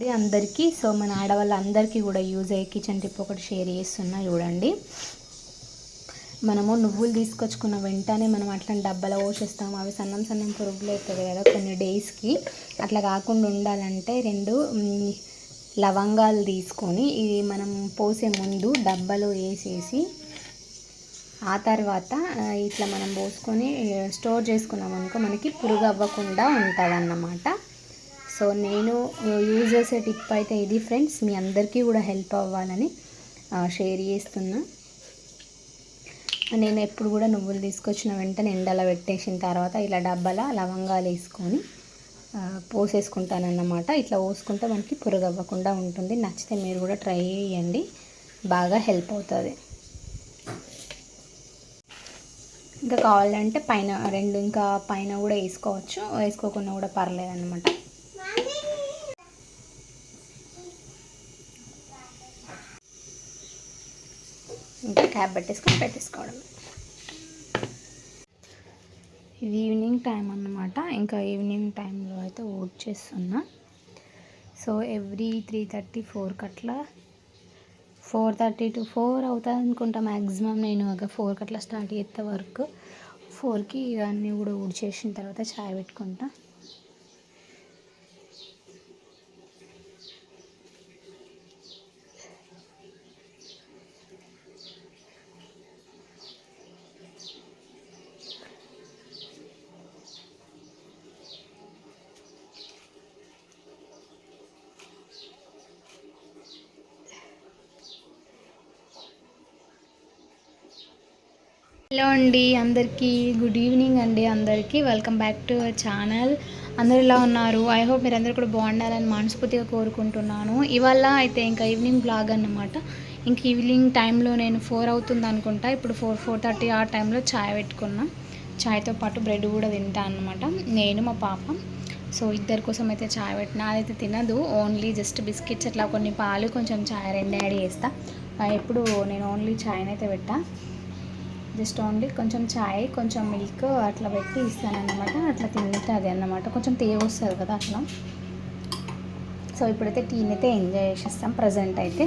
అది అందరికీ సో మన ఆడవాళ్ళందరికీ కూడా యూజ్ అయ్యే కిచెన్ టిప్ ఒకటి షేర్ చేస్తున్నా చూడండి. మనము నువ్వులు తీసుకొచ్చుకున్న వెంటనే మనం అట్లా డబ్బాలో పోసేస్తాం. అవి సన్నం సన్నం పురుగులు అవుతుంది కదా కొన్ని డేస్కి. అట్లా కాకుండా ఉండాలంటే రెండు లవంగాలు తీసుకొని ఇది మనం పోసే ముందు డబ్బాలో వేసేసి ఆ తర్వాత ఇట్లా మనం పోసుకొని స్టోర్ చేసుకున్నాం అనుకో మనకి పురుగు అవ్వకుండా ఉంటుంది అన్నమాట సో నేను యూజ్ చేసే టిప్ అయితే ఇది ఫ్రెండ్స్ మీ అందరికీ కూడా హెల్ప్ అవ్వాలని షేర్ చేస్తున్నా. నేను ఎప్పుడు కూడా నువ్వులు తీసుకొచ్చిన వెంటనే ఎండలో పెట్టేసిన తర్వాత ఇలా డబ్బాల లవంగాలు వేసుకొని పోసేసుకుంటానన్నమాట. ఇట్లా పోసుకుంటే మనకి పురుగవ్వకుండా ఉంటుంది. నచ్చితే మీరు కూడా ట్రై చేయండి. బాగా హెల్ప్ అవుతుంది. ఇంకా కావాలంటే పైన రెండు ఇంకా పైన కూడా వేసుకోవచ్చు. వేసుకోకుండా కూడా పర్లేదు ఇంకా క్యాప్ పెట్టేసుకొని పెట్టేసుకోవడం. ఇది ఈవినింగ్ టైం అన్నమాట. ఇంకా ఈవినింగ్ టైంలో అయితే ఓట్ చేస్తున్నా. సో ఎవ్రీ త్రీ థర్టీ ఫోర్కి అట్లా ఫోర్ థర్టీ టు ఫోర్ అవుతుంది అనుకుంటా మ్యాక్సిమం నేను ఒక ఫోర్కి అట్లా స్టార్ట్ చేస్తే వర్క్. ఫోర్కి ఇవన్నీ కూడా ఊడ్చేసిన తర్వాత చాయ్ పెట్టుకుంటా. హలో అండి అందరికీ గుడ్ ఈవినింగ్ అండి అందరికీ. Welcome back to our channel. అందరు ఇలా ఉన్నారు? ఐ హోప్ మీరు అందరు కూడా బాగుండాలని మనస్ఫూర్తిగా కోరుకుంటున్నాను. ఇవాళ అయితే ఇంకా ఈవినింగ్ బ్లాగ్ అన్నమాట. ఇంక ఈవినింగ్ టైంలో నేను ఫోర్ అవుతుంది అనుకుంటా. ఇప్పుడు ఫోర్ ఫోర్ థర్టీ ఆ టైంలో చాయ్ పెట్టుకున్నా. చాయ్తో పాటు బ్రెడ్ కూడా తింటా అనమాట నేను మా పాప. సో ఇద్దరి కోసం అయితే చాయ్ పెట్టిన. అదైతే తినదు. ఓన్లీ జస్ట్ బిస్కెట్స్ అట్లా కొన్ని పాలు కొంచెం చాయ్ రెండు యాడ్ చేస్తా. ఎప్పుడు నేను ఓన్లీ చాయ్ని అయితే పెట్టా. జస్ట్ ఓన్లీ కొంచెం చాయ్ కొంచెం మిల్క్ అట్లా పెట్టి ఇస్తానన్నమాట. అట్లా తింటుంది అన్నమాట. కొంచెం తేవ వస్తుంది కదా అట్లా. సో ఇప్పుడైతే టీని అయితే ఎంజాయ్ చేసేస్తాం. ప్రజెంట్ అయితే.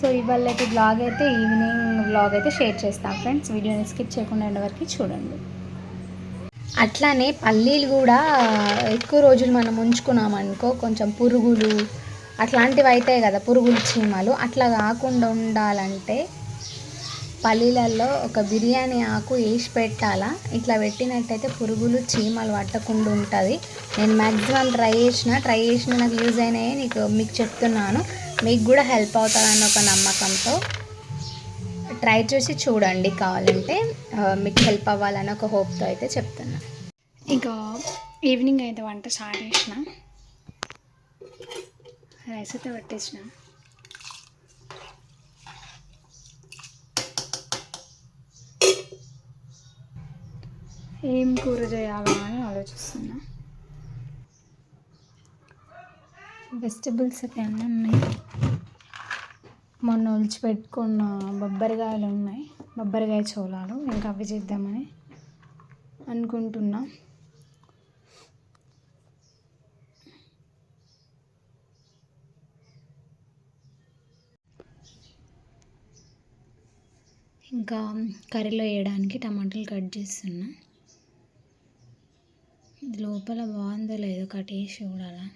సో ఇవాళ అయితే బ్లాగ్ అయితే ఈవినింగ్ బ్లాగ్ అయితే షేర్ చేస్తాం ఫ్రెండ్స్ వీడియోని స్కిప్ చేయకుండా ఎండ్ వరకు చూడండి. అట్లానే పల్లీలు కూడా ఎక్కువ రోజులు మనం ఉంచుకున్నామనుకో కొంచెం పురుగులు అట్లాంటివి అవుతాయి కదా. పురుగులు చీమలు. అట్లా కాకుండా ఉండాలంటే పల్లీలలో ఒక బిర్యానీ ఆకు వేసి పెట్టాలా? ఇట్లా పెట్టినట్టయితే పురుగులు చీమలు పట్టకుండా ఉంటుంది. నేను మ్యాక్సిమం ట్రై చేసిన ట్రై చేసిన నాకు యూజ్ అయినాయి నీకు మీకు చెప్తున్నాను. మీకు కూడా హెల్ప్ అవుతుందని ఒక నమ్మకంతో. ట్రై చేసి చూడండి కావాలంటే మీకు హెల్ప్ అవ్వాలని ఒక హోప్తో అయితే చెప్తున్నా. ఇంకా ఈవినింగ్ అయితే వంట స్టార్ట్ చేసిన. రైస్ అయితే పెట్టేసిన. ఏం కూర చేయాలా అని ఆలోచిస్తున్నా. వెజిటబుల్స్ అయితే అన్నీ ఉన్నాయి. మొన్న ఒలిచి పెట్టుకున్న బొబ్బరికాయలు ఉన్నాయి. బొబ్బరికాయ చోళాలు ఇంకా అవి చేద్దామని అనుకుంటున్నా. ఇంకా కర్రీలో వేయడానికి టమాటాలు కట్ చేస్తున్నా. ఇది లోపల బాగుందో లేదో కట్ చూడాలా?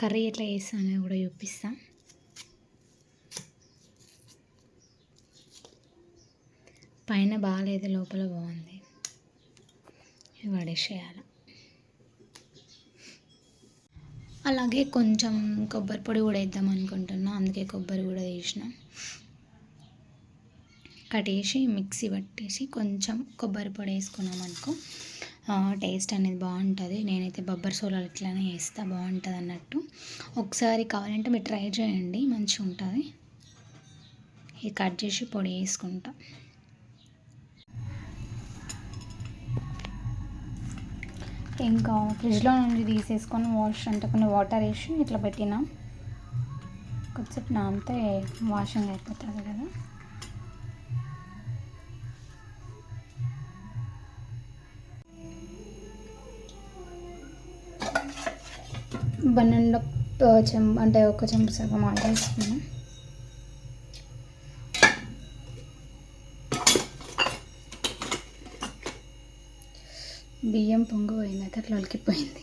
కర్రీ ఎట్లా చేస్తానో కూడా చూపిస్తా. పైన బాగాలేదు లోపల బాగుంది. ఇవి అలాగే కొంచెం కొబ్బరి పొడి కూడా వేద్దాం అనుకుంటున్నా అందుకే కొబ్బరి కూడా వేసినాం కట్టేసి మిక్సీ పట్టేసి కొంచెం కొబ్బరి పొడి వేసుకున్నాం అనుకో టేస్ట్ అనేది బాగుంటుంది. నేనైతే బొబ్బరి సోలాలు ఇట్లానే వేస్తా బాగుంటుంది అన్నట్టు. ఒకసారి కావాలంటే మీరు ట్రై చేయండి మంచిగా ఉంటుంది ఇది కట్ చేసి పొడి వేసుకుంటా. ఇంకా ఫ్రిడ్జ్లో నుండి తీసేసుకొని వాష్ అంటే కొన్ని వాటర్ వేసి ఇట్లా పెట్టినాం. కొద్దిసేపు నానితే వాషింగ్ అయిపోతుంది కదా. బన్నెండు చెం అంటే ఒక చెంపు సగం ఆయిల్ వేసుకున్నాం. బియ్యం పొంగు పోయింది అట్లా ఉలికిపోయింది.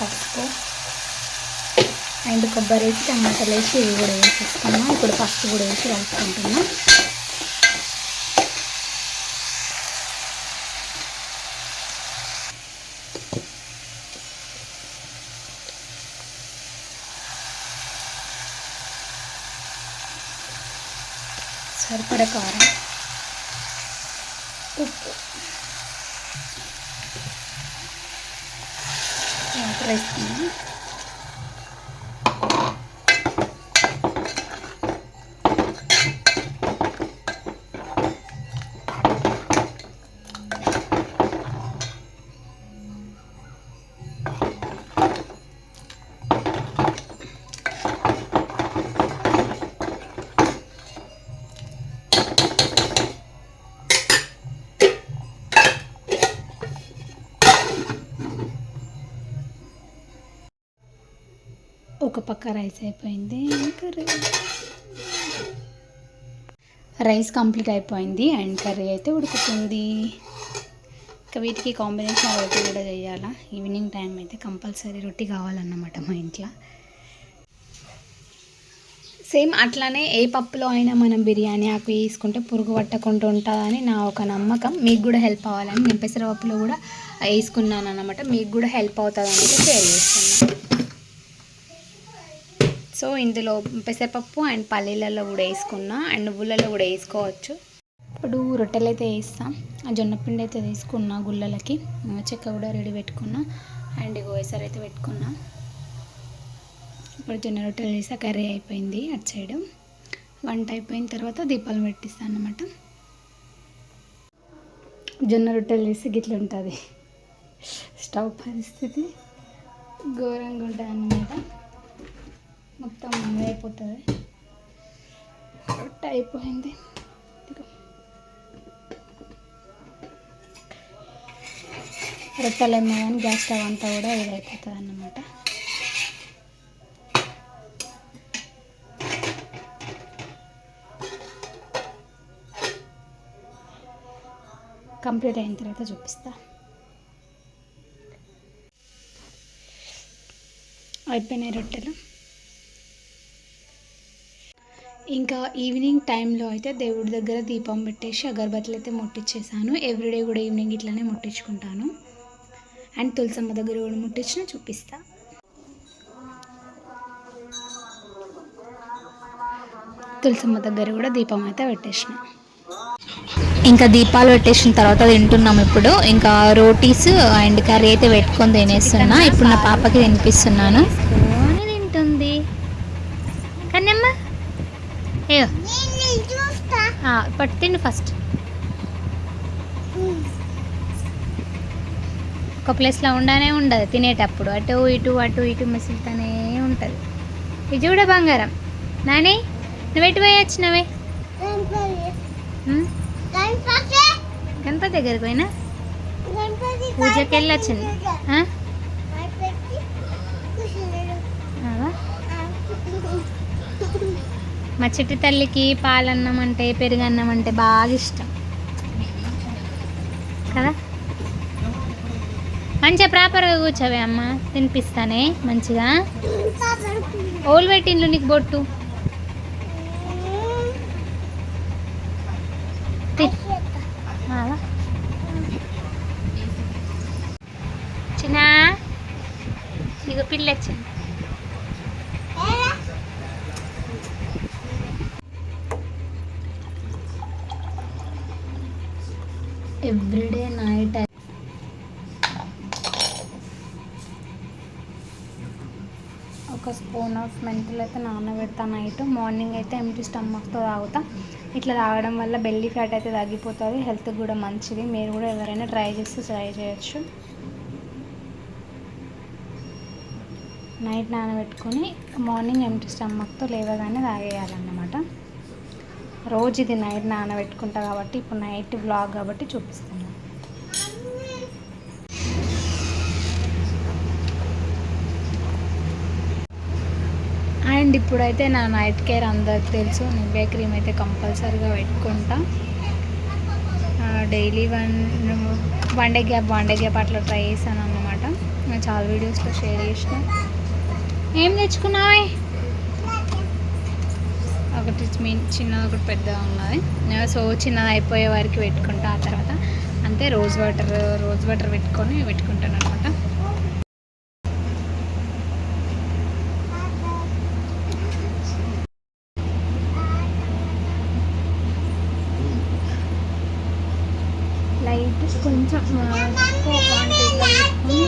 పసుపు. అండ్ కొబ్బరి వేసి టమాటాలు వేసి ఇవి కూడా వేసేసుకున్నా ఇప్పుడు పసుపు కూడా వేసి కలుపుకుంటున్నా సరిపడ కారం. ఉప్పు. వాటర్ పక్క రైస్ అయిపోయింది కర్రీ. రైస్ కంప్లీట్ అయిపోయింది అండ్ కర్రీ అయితే ఉడుకుతుంది. ఇంకా వీటికి కాంబినేషన్ రొట్టి కూడా చేయాలా? ఈవినింగ్ టైం అయితే కంపల్సరీ రొట్టి కావాలన్నమాట మా ఇంట్లో. సేమ్ అట్లానే ఏ పప్పులో అయినా మనం బిర్యానీ ఆకు వేసుకుంటే పురుగు పట్టకుండా ఉంటుందని నా ఒక నమ్మకం. మీకు కూడా హెల్ప్ అవ్వాలని నేను పెసరపప్పులో కూడా వేసుకున్నాను అన్నమాట మీకు కూడా హెల్ప్ అవుతుంది అనేది షేర్ చేస్తున్నాను సో ఇందులో పెసరపప్పు అండ్ పల్లీలలో కూడా వేసుకున్నా అండ్ నువ్వులలో కూడా వేసుకోవచ్చు. ఇప్పుడు రొట్టెలు అయితే వేస్తాం. ఆ జొన్న పిండి అయితే తీసుకున్నా గుళ్ళలకి. చెక్క కూడా రెడీ పెట్టుకున్నా. అండ్ ఇగో అయితే పెట్టుకున్నా. ఇప్పుడు జొన్న రొట్టెలు వేసా కర్రీ అయిపోయింది అటు సైడ్. వంట అయిపోయిన తర్వాత దీపాలు పెట్టిస్తాను అనమాట జొన్న రొట్టెలు వేసి గిట్ల ఉంటుంది. స్టవ్ పరిస్థితి ఘోరంగా ఉంటుంది అన్నమాట మొత్తం అయిపోతుంది. రొట్టె అయిపోయింది. రొట్టెలు రొట్టెలేమో కానీ గ్యాస్ స్టవ్ అంతా కూడా ఇదైపోతుంది అన్నమాట. కంప్లీట్ అయిన తర్వాత చూపిస్తా. అయిపోయినాయి రొట్టెలు. ఇంకా ఈవినింగ్ టైంలో అయితే దేవుడి దగ్గర దీపం పెట్టేసి అగరబత్తులు అయితే ముట్టించేసాను ఎవ్రీడే కూడా ఈవినింగ్ ఇట్లానే ముట్టించుకుంటాను. అండ్ తులసమ్మ దగ్గర కూడా ముట్టించిన చూపిస్తా. తులసమ్మ దగ్గర కూడా దీపం అయితే పెట్టేసిన. ఇంకా దీపాలు పెట్టేసిన తర్వాత తింటున్నాం ఇప్పుడు. ఇంకా రోటీస్ అండ్ కర్రీ అయితే పెట్టుకొని తినేస్తున్నా. ఇప్పుడు నా పాపకి తినిపిస్తున్నాను. పట్టు తిండి ఫస్ట్. ఒక ప్లేస్లో ఉండనే ఉండదు తినేటప్పుడు. అటు ఇటు అటు ఇటు మెసులుతూనే ఉంటుంది. ఇది చూడ బంగారం. నాని నువ్వు ఎటు పోయి వచ్చినవే? గణపతి. దగ్గరికి పోయినా? పూజకి వెళ్ళి వచ్చింది ఆ? అవా? మా చిట్టి తల్లికి పాలన్నం అంటే పెరుగన్నం అంటే బాగా ఇష్టం. కదా? మంచిగా ప్రాపర్గా కూర్చోవే అమ్మ. తినిపిస్తానే మంచిగా. ఓల్ పెట్టిండ్లు నీకు బొట్టు. చిన్న. ఇక పిల్ల ఎవ్రీడే నైట్ ఒక స్పూన్ ఆఫ్ మెంతులు అయితే నానబెడతా నైట్. మార్నింగ్ అయితే ఎంటీ స్టమక్తో తాగుతా. ఇట్లా తాగడం వల్ల బెల్లీ ఫ్యాట్ అయితే తగ్గిపోతుంది. హెల్త్కి కూడా మంచిది. మీరు కూడా ఎవరైనా ట్రై చేస్తే ట్రై చేయొచ్చు. నైట్ నానబెట్టుకొని మార్నింగ్ ఎంటీ స్టమక్తో లేవగానే తాగేయాలన్నమాట. రోజు ఇది నైట్ నానబెట్టుకుంటా కాబట్టి ఇప్పుడు నైట్ బ్లాగ్ కాబట్టి చూపిస్తున్నాను అండ్ ఇప్పుడైతే నా నైట్ కేర్ అందరికి తెలుసు నివ్వే క్రీమ్ అయితే కంపల్సరీగా పెట్టుకుంటా. Daily one one day gap one day gap అట్లా ట్రై చేశాను అన్నమాట. నేను చాలా వీడియోస్లో షేర్ చేసిన. ఏం తెచ్చుకున్నావే? ఒకటి చిన్నది ఒకటి పెద్దగా ఉన్నది సో చిన్నది అయిపోయే వరకు పెట్టుకుంటా ఆ తర్వాత. అంతే రోజ్ వాటర్ రోజ్ వాటర్ పెట్టుకొని పెట్టుకుంటాను అనమాట లైట్ కొంచెం ఎక్కువ క్వాంటిటీలో వేసుకొని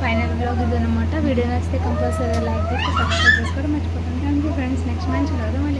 ఫైనల్ బ్లాగ్ ఇది అనమాట వీడియో వీడియోస్ కంపల్సరీ లైక్ చేసి సబ్స్క్రైబ్ చేసుకోవడం మర్చిపోతుంది థ్యాంక్ యూ ఫ్రెండ్స్. నెక్స్ట్ మంచి రోజు మళ్ళీ